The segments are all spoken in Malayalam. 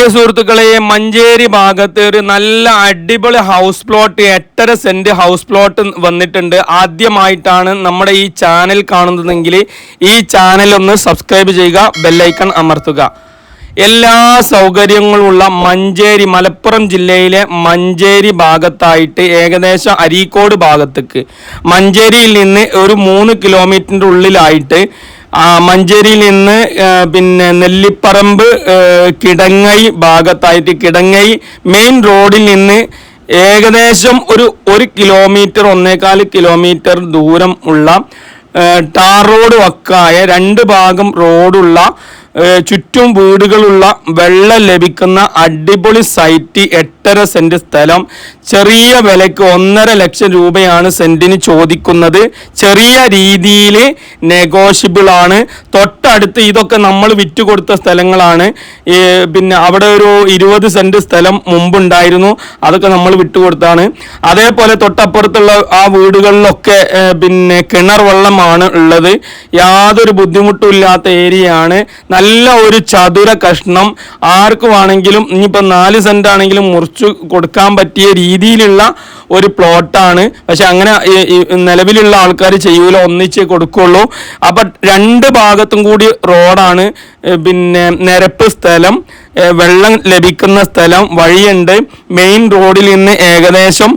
പ്രിയ സുഹൃത്തുക്കളെ മഞ്ചേരി ഭാഗത്ത് ഒരു നല്ല അടിപൊളി ഹൗസ് പ്ലോട്ട് എട്ടര സെന്റ് ഹൗസ് പ്ലോട്ട് വന്നിട്ടുണ്ട്. ആദ്യമായിട്ടാണ് നമ്മുടെ ഈ ചാനൽ കാണുന്നതെങ്കിൽ ഈ ചാനൽ ഒന്ന് സബ്സ്ക്രൈബ് ചെയ്യുക ബെല്ലൈക്കൺ അമർത്തുക. എല്ലാ സൗകര്യങ്ങളുമുള്ള മഞ്ചേരി മലപ്പുറം ജില്ലയിലെ മഞ്ചേരി ഭാഗത്തായിട്ട് ഏകദേശം അരീക്കോട് ഭാഗത്തേക്ക്. മഞ്ചേരിയിൽ നിന്ന് ഒരു മൂന്ന് കിലോമീറ്ററിന്റെ ഉള്ളിലായിട്ട് മഞ്ചേരിയിൽ നിന്ന് പിന്നെ നെല്ലിപ്പറമ്പ് കിടങ്ങൈ ഭാഗത്തായിട്ട് കിടങ്ങൈ മെയിൻ റോഡിൽ നിന്ന് ഏകദേശം ഒരു ഒരു കിലോമീറ്റർ ഒന്നേകാൽ കിലോമീറ്റർ ദൂരം ഉള്ള ടാർ റോഡ് വക്കായ രണ്ട് ഭാഗം റോഡുള്ള ചുറ്റും വീടുകളുള്ള വെള്ളം ലഭിക്കുന്ന അടിപൊളി സൈറ്റ് എട്ടര സെന്റ് സ്ഥലം. ചെറിയ വിലക്ക് ഒന്നര ലക്ഷം രൂപയാണ് സെന്റിന് ചോദിക്കുന്നത്. ചെറിയ രീതിയിൽ നെഗോഷ്യബിൾ ആണ്. തൊട്ടടുത്ത് ഇതൊക്കെ നമ്മൾ വിറ്റ് കൊടുത്ത സ്ഥലങ്ങളാണ് പിന്നെ അവിടെ ഒരു ഇരുപത് സെന്റ് സ്ഥലം മുമ്പുണ്ടായിരുന്നു. അതൊക്കെ നമ്മൾ വിട്ടുകൊടുത്താണ്. അതേപോലെ തൊട്ടപ്പുറത്തുള്ള ആ വീടുകളിലൊക്കെ പിന്നെ കിണർ വെള്ളമാണ് ഉള്ളത്. യാതൊരു ബുദ്ധിമുട്ടും ഇല്ലാത്ത ഏരിയയാണ്. നല്ല ഒരു ചതുര കഷ്ണം. ആർക്കുവാണെങ്കിലും ഇനിയിപ്പോൾ നാല് സെന്റ് ആണെങ്കിലും കൊടുക്കാൻ പറ്റിയ രീതിയിലുള്ള ഒരു പ്ലോട്ടാണ്. പക്ഷെ അങ്ങനെ നിലവിലുള്ള ആൾക്കാർ ചെയ്യൂല ഒന്നിച്ച് കൊടുക്കുള്ളൂ. അപ്പം രണ്ട് ഭാഗത്തും കൂടി റോഡാണ്. പിന്നെ നിരപ്പ് സ്ഥലം വെള്ളം ലഭിക്കുന്ന സ്ഥലം വഴിയുണ്ട്. മെയിൻ റോഡിൽ നിന്ന് ഏകദേശം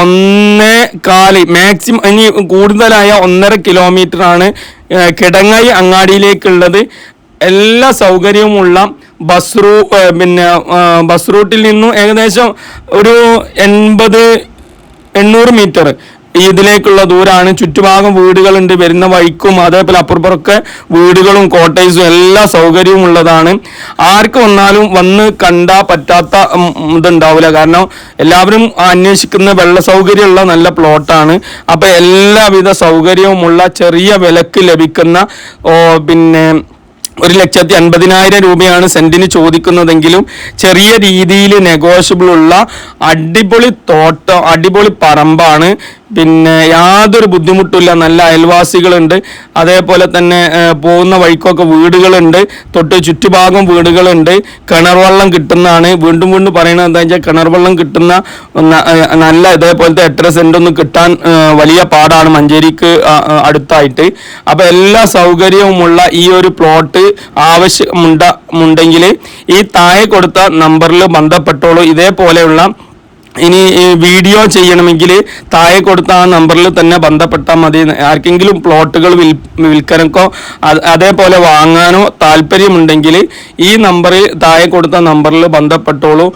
ഒന്നേ കാൽ മാക്സിമം ഇനി കൂടുതലായ ഒന്നര കിലോമീറ്റർ ആണ് കിടങ്ങായി കിടങ്ങൈ അങ്ങാടിയിലേക്കുള്ളത്. എല്ലാ സൗകര്യവുമുള്ള ബസ് റൂ പിന്നെ ബസ് റൂട്ടിൽ നിന്നും ഏകദേശം ഒരു എൺപത് എണ്ണൂറ് മീറ്റർ ഇതിലേക്കുള്ള ദൂരമാണ് ചുറ്റുഭാഗം വീടുകളുണ്ട് വരുന്ന വഴിക്കും അതേപോലെ അപ്പുറപ്പുറമൊക്കെ വീടുകളും കോട്ടേഴ്സും എല്ലാ സൗകര്യവും ഉള്ളതാണ്. ആർക്ക് വന്നാലും വന്ന് കണ്ടാൽ പറ്റാത്ത ഇതുണ്ടാവില്ല. കാരണം എല്ലാവരും അന്വേഷിക്കുന്ന വെള്ള സൗകര്യമുള്ള നല്ല പ്ലോട്ടാണ്. അപ്പം എല്ലാവിധ സൗകര്യവുമുള്ള ചെറിയ വിലക്ക് ലഭിക്കുന്ന പിന്നെ ഒരു ലക്ഷത്തി അൻപതിനായിരം രൂപയാണ് സെന്റിന് ചോദിക്കുന്നതെങ്കിലും ചെറിയ രീതിയിൽ നെഗോഷ്യബിൾ ഉള്ള അടിപൊളി തോട്ടം അടിപൊളി പറമ്പാണ് പിന്നെ യാതൊരു ബുദ്ധിമുട്ടില്ല നല്ല അയൽവാസികളുണ്ട്. അതേപോലെ തന്നെ പോകുന്ന വഴിക്കൊക്കെ വീടുകളുണ്ട്. തൊട്ട് ചുറ്റുഭാഗം വീടുകളുണ്ട്. കിണർ വെള്ളം കിട്ടുന്നതാണ്. വീണ്ടും വീണ്ടും പറയുന്നത് എന്താ വെച്ചാൽ കിണർ വെള്ളം കിട്ടുന്ന നല്ല ഇതേപോലത്തെ എട്ടര ഒന്നും കിട്ടാൻ വലിയ പാടാണ് മഞ്ചേരിക്ക് അടുത്തായിട്ട്. അപ്പൊ എല്ലാ സൗകര്യവുമുള്ള ഈ ഒരു പ്ലോട്ട് ആവശ്യമുണ്ട ഉണ്ടെങ്കിൽ ഈ താഴെ കൊടുത്ത നമ്പറിൽ ബന്ധപ്പെട്ടോളൂ. ഇതേപോലെയുള്ള ഇനി വീഡിയോ ചെയ്യണമെങ്കിൽ താഴെ കൊടുത്ത ആ നമ്പറിൽ തന്നെ ബന്ധപ്പെട്ടാൽ മതി. ആർക്കെങ്കിലും പ്ലോട്ടുകൾ വിൽ വിൽക്കാനൊക്കെ അതേപോലെ വാങ്ങാനോ താല്പര്യമുണ്ടെങ്കിൽ ഈ നമ്പറിൽ താഴെ കൊടുത്ത നമ്പറിൽ ബന്ധപ്പെട്ടോളൂ.